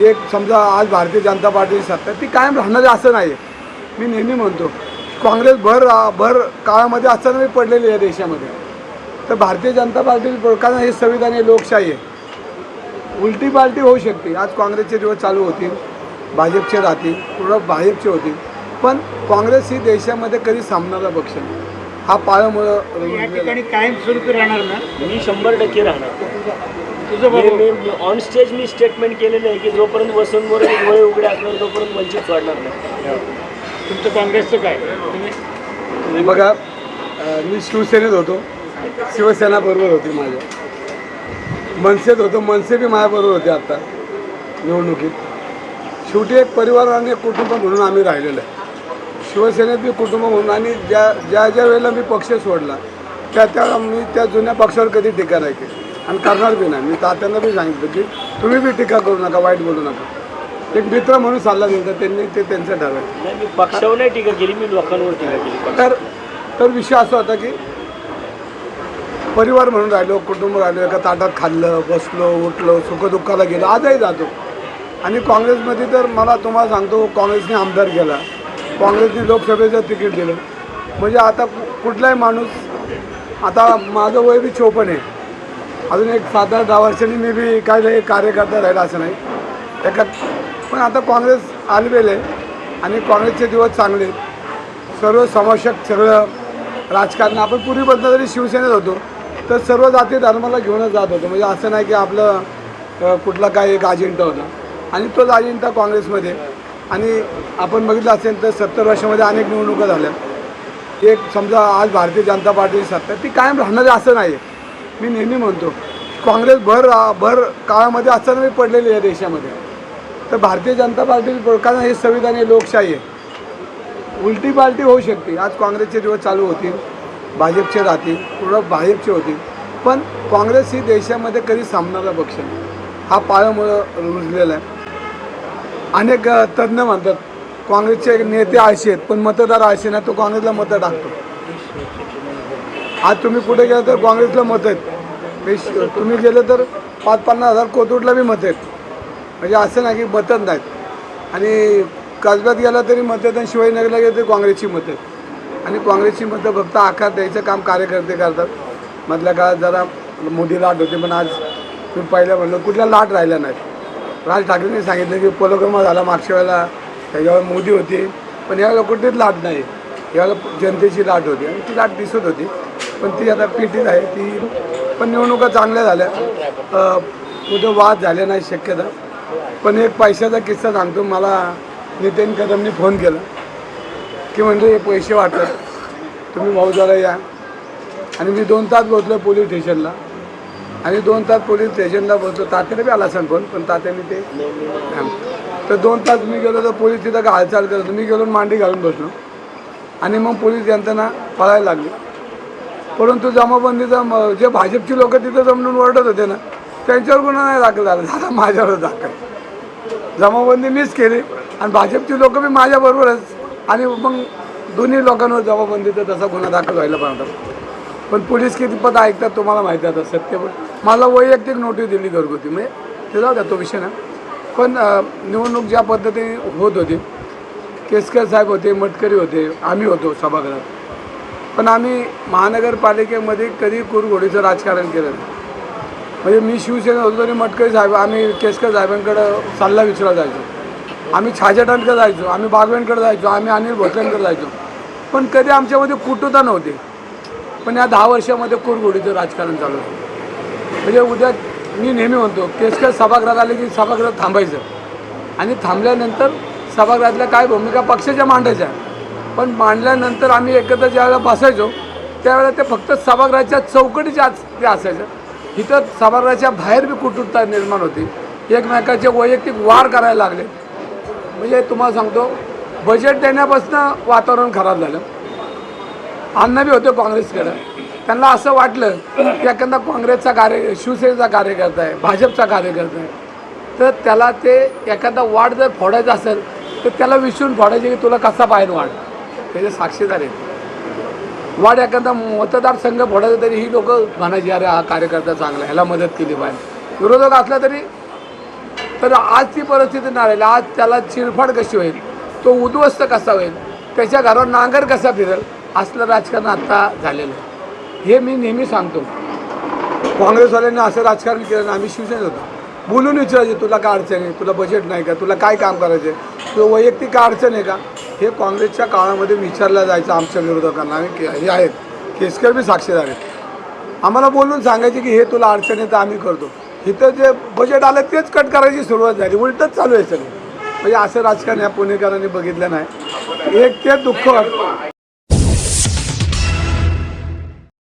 एक समजा आज भारतीय जनता पार्टीची सत्ता ती कायम राहणार आहे असं नाही मी नेहमी म्हणतो काँग्रेस भर भर काळामध्ये असताना मी पडलेली आहे देशामध्ये. तर भारतीय जनता पार्टी कारण हे संविधान आहे लोकशाही आहे. उलटी पालटी होऊ शकते. आज काँग्रेसचे दिवस चालू होतील भाजपचे राहतील पूर्ण भाजपचे होतील. पण काँग्रेस ही देशामध्ये कधी सामनारा पक्ष नाही. हा पायामुळं या ठिकाणी कायम स्वरूपी राहणार ना? मी शंभर टक्के राहणार. मी मी ऑन स्टेज मी स्टेटमेंट केलेलं आहे की जोपर्यंत वसंतवर डोळे उघडे असणार तोपर्यंत वंचित सोडणार नाही. तुमचं काँग्रेसचं काय? तुम्ही? बघा मी शिवसेनेत होतो. शिवसेना बरोबर होती माझ्या मनसेत होतो. मनसे बी माझ्याबरोबर होते आता निवडणुकीत. शेवटी एक परिवार आणि एक कुटुंब म्हणून आम्ही राहिलेलो आहे. शिवसेनेत बी कुटुंब म्हणून आणि ज्या ज्या ज्या वेळेला मी पक्ष सोडला त्या त्या मी त्या जुन्या पक्षावर कधी टीका नाही केली. आणि करणार बी नाही. मी तात्यांना बी सांगितलं की तुम्ही बी टीका करू नका वाईट बोलू नका. एक मित्र म्हणून सल्ला दिला त्यांनी ते त्यांचं ठरवायचं मी पक्षावर नाही टीका केली मी लोकांवर टीका केली. तर तर विषय असा होता की परिवार म्हणून राहिलो कुटुंब राहिलो एका ताटात खाल्लं बसलो उठलो सुखदुःखाला गेलो आजही जातो. आणि काँग्रेसमध्ये तर मला तुम्हाला सांगतो काँग्रेसने आमदार केला. काँग्रेसने लोकसभेचं तिकीट दिलं. म्हणजे आता कुठलाही माणूस आता माझं वय बी चोपन्न आहे. अजून एक सात आठ दहा वर्षांनी मी बी काय नाही कार्यकर्ता राहिला असं नाही. एका पण आता काँग्रेस आलबेल आहे आणि काँग्रेसचे दिवस चांगले. सर्व समावेशक सगळं राजकारण आपण पूर्वीपासून जरी शिवसेनेत होतो. तर सर्व जाती धर्माला घेऊनच जात होतो. म्हणजे असं नाही की आपलं कुठला काय एक अजेंडा होता. आणि तोच अजेंडा काँग्रेसमध्ये. आणि आपण बघितलं असेल तर सत्तर वर्षामध्ये अनेक निवडणुका झाल्या. एक समजा आज भारतीय जनता पार्टीची सत्ता ती कायम राहणार आहे असं नाही आहे मी नेहमी म्हणतो काँग्रेस भर भर काळामध्ये असताना मी पडलेली आहे देशामध्ये. तर भारतीय जनता पार्टी कारण हे संविधान हे लोकशाही आहे. उलटी पालटी होऊ शकते. आज काँग्रेसचे दिवस चालू होतील भाजपचे राहतील पूर्ण भाजपचे होतील. पण काँग्रेस ही देशामध्ये कधी सामनारा पक्ष नाही. हा पायामुळं रुजलेला आहे. अनेक तज्ज्ञ म्हणतात काँग्रेसचे नेते आळशी आहेत पण मतदार आळशी नाही तो काँग्रेसला मतं टाकतो. आज तुम्ही कुठे गेला तर काँग्रेसला मत आहेत. तुम्ही गेले तर पाच पन्नास हजार कोथरूडला बी मत आहेत. म्हणजे असं नाही की मतच नाहीत. आणि कसब्यात गेला तरी मत आहेत आणि शिवाजीनगरला गेलं तरी काँग्रेसची मतं आहेत. आणि काँग्रेसची मतं फक्त आकार द्यायचं काम कार्यकर्ते करतात. मधल्या काळात जरा मोदी लाट होते पण आज तुम्ही पहिलं म्हणलं कुठल्या लाट राहिल्या नाहीत. राज ठाकरेंनी सांगितलं की पलोक्रमा झाला मागच्या वेळेला त्याच्यावर मोदी होती पण यावेळेला कुठलीच लाट नाही. यावेळेला जनतेची लाट होती आणि ती लाट दिसत होती. पण ती आता पेटीत आहे. ती पण निवडणुका चांगल्या झाल्या. कुठं वाद झाले नाही शक्यता. पण एक पैशाचा किस्सा सांगतो. मला नितीन कदमनी फोन केला. की म्हणजे हे पैसे वाटतात. तुम्ही भाऊजाला या. आणि मी दोन तास बसलो पोलीस स्टेशनला. आणि दोन तास पोलीस स्टेशनला बसलो. तात्याने बी आला सांग फोन पण तात्याने ते तर दोन तास मी गेलो तर पोलीस तिथं काय हालचाल करत मी गेलो मांडी घालून बसलो. आणि मग पोलीस यंत्रणा पळायला लागली. परंतु जमाबंदीचा म- जे भाजपची लोक तिथं जमून ओरडत होते ना त्यांच्यावर गुन्हा नाही दाखल झाला. झाला माझ्यावर दाखल. जमाबंदी मीच केली. आणि भाजपची लोक बी माझ्याबरोबरच आणि मग दोन्ही लोकांवर जमाबंदीचा तसा गुन्हा दाखल व्हायला पाहिजे पण पोलीस किती पद ऐकतात तुम्हाला माहिती आता सत्य पण. मला वैयक्तिक नोटीस दिली घरगुती. म्हणजे ते जाऊ द्या तो विषय ना. पण निवडणूक ज्या पद्धतीने होत होती केसकर साहेब होते मटकरी होते आम्ही होतो सभागृहात. पण आम्ही महानगरपालिकेमध्ये कधी कुरघोडीचं राजकारण केलं म्हणजे मी शिवसेना होतो तरी मटकरी साहेब आम्ही केसकर साहेबांकडं सल्ला विचारा जायचो. आम्ही छाजेटांकडे जायचो आम्ही बागवेंकडे जायचो आम्ही अनिल भोसलेंकडे जायचो. पण कधी आमच्यामध्ये कुटुता नव्हती. पण या दहा वर्षामध्ये कुरघोडीचं राजकारण चालू होतं म्हणजे उद्या मी नेहमी म्हणतो केसकर सभागृहात आले की सभागृहात थांबायचं. आणि थांबल्यानंतर सभागृहातल्या काय भूमिका पक्षाच्या मांडायच्या. पण मांडल्यानंतर आम्ही एकत्र ज्यावेळेला बसायचो त्यावेळेला ते फक्त सभागृहाच्या चौकटीच्या आत ते असायचं. इथं सभागृहाच्या बाहेर बी कुटुंबता निर्माण होती. एकमेकाचे वैयक्तिक वार करायला लागले. म्हणजे तुम्हाला सांगतो बजेट देण्यापासून वातावरण खराब झालं. अण्णा बी होते काँग्रेसकडं. त्यांना असं वाटलं की एखादा काँग्रेसचा कार्य शिवसेनेचा कार्यकर्ता आहे भाजपचा कार्यकर्ता आहे. तर त्याला ते एखादा वाढ जर फोडायचा असेल तर त्याला विसरून फोडायचे की तुला कसा पाहिजे वाढ? त्याचे साक्षीदार आहेत. वाढ एखादा मतदारसंघ फोडायचा तरी ही लोक म्हणायची अरे हा कार्यकर्ता चांगला ह्याला मदत केली पाहिजे. विरोधक असला तरी तर आज ती परिस्थिती नाही राहिली. आज त्याला चिरफाड कशी होईल? तो उद्ध्वस्त कसा होईल? त्याच्या घरावर नांगर कसा फिरेल? असलं राजकारण आता झालेलं आहे. हे मी नेहमी सांगतो. काँग्रेसवाल्यांनी असं राजकारण केलं ना आम्ही शिवसेनेत होतो. बोलून विचारायचे तुला काय अडचण आहे? तुला बजेट नाही का? तुला काय काम करायचं आहे तुला वैयक्तिक काय अडचण आहे का? हे काँग्रेसच्या काळामध्ये विचारलं जायचं आमच्या विरोधकांना आणि के- हे आहेत. केसकर बी साक्षीदार आहेत. आम्हाला बोलून सांगायचे की हे तुला अडचण येतं तर आम्ही करतो. इथं जे बजेट आलं तेच कट करायची सुरुवात झाली. उलटच चालू आहे सगळं. म्हणजे असं राजकारण या पुणेकरांनी बघितलं नाही. एक ते दुःख